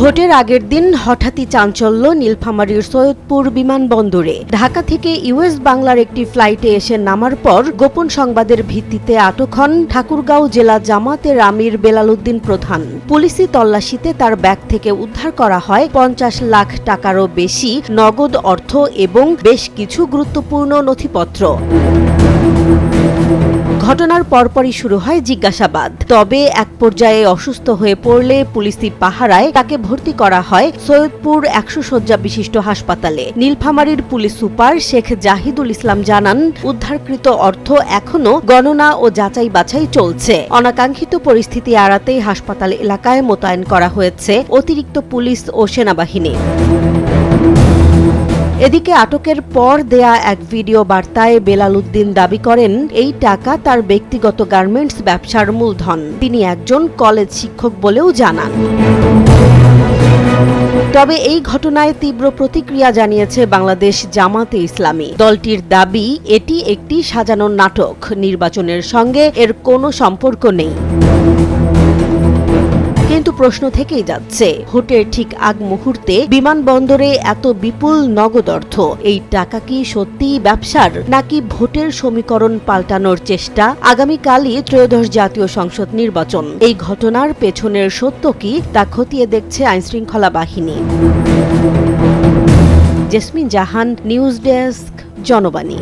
ভোটের আগের দিন হঠাৎই চাঞ্চল্য নীলফামারীর সৈয়দপুর বিমানবন্দরে। ঢাকা থেকে ইউএস বাংলার একটি ফ্লাইটে এসে নামার পর গোপন সংবাদের ভিত্তিতে আটক হন ঠাকুরগাঁও জেলা জামাতের আমির বেলালুদ্দিন প্রধান। পুলিশি তল্লাশিতে তার ব্যাগ থেকে উদ্ধার করা হয় পঞ্চাশ লাখ টাকারও বেশি নগদ অর্থ এবং বেশ কিছু গুরুত্বপূর্ণ নথিপত্র। ঘটনার পরপরই শুরু হয় জিজ্ঞাসাবাদ। তবে এক পর্যায়ে অসুস্থ হয়ে পড়লে পুলিশি পাহারায় তাকে ভর্তি করা হয় সৈয়দপুর একশো শয্যা বিশিষ্ট হাসপাতালে। নীলফামারীর পুলিশ সুপার শেখ জাহিদুল ইসলাম জানান, উদ্ধারকৃত অর্থ এখনও গণনা ও যাচাই বাছাই চলছে। অনাকাঙ্ক্ষিত পরিস্থিতি এড়াতে হাসপাতাল এলাকায় মোতায়েন করা হয়েছে অতিরিক্ত পুলিশ ও সেনাবাহিনী। এদিকে আটকের পর দেয়া এক ভিডিও বার্তায় বেলাল উদ্দিন দাবি করেন, এই টাকা তার ব্যক্তিগত গার্মেন্টস ব্যবসার মূলধন। তিনি একজন কলেজ শিক্ষক বলেও জানান। তবে এই ঘটনায় তীব্র প্রতিক্রিয়া জানিয়েছে বাংলাদেশ জামাতে ইসলামী। দলটির দাবি, এটি একটি সাজানো নাটক, নির্বাচনের সঙ্গে এর কোনো সম্পর্ক নেই। কিন্তু প্রশ্ন থেকেই যাচ্ছে, ভোটের ঠিক আগ মুহূর্তে বিমানবন্দরে এত বিপুল নগদ অর্থ, এই টাকা কি সত্যিই ব্যবসার, নাকি ভোটের সমীকরণ পাল্টানোর চেষ্টা? আগামীকালই ত্রয়োদশ জাতীয় সংসদ নির্বাচন, এই ঘটনার পেছনের সত্য কি তা খতিয়ে দেখছে আইনশৃঙ্খলা বাহিনী? Jasmin Jahan, news desk, Janobani.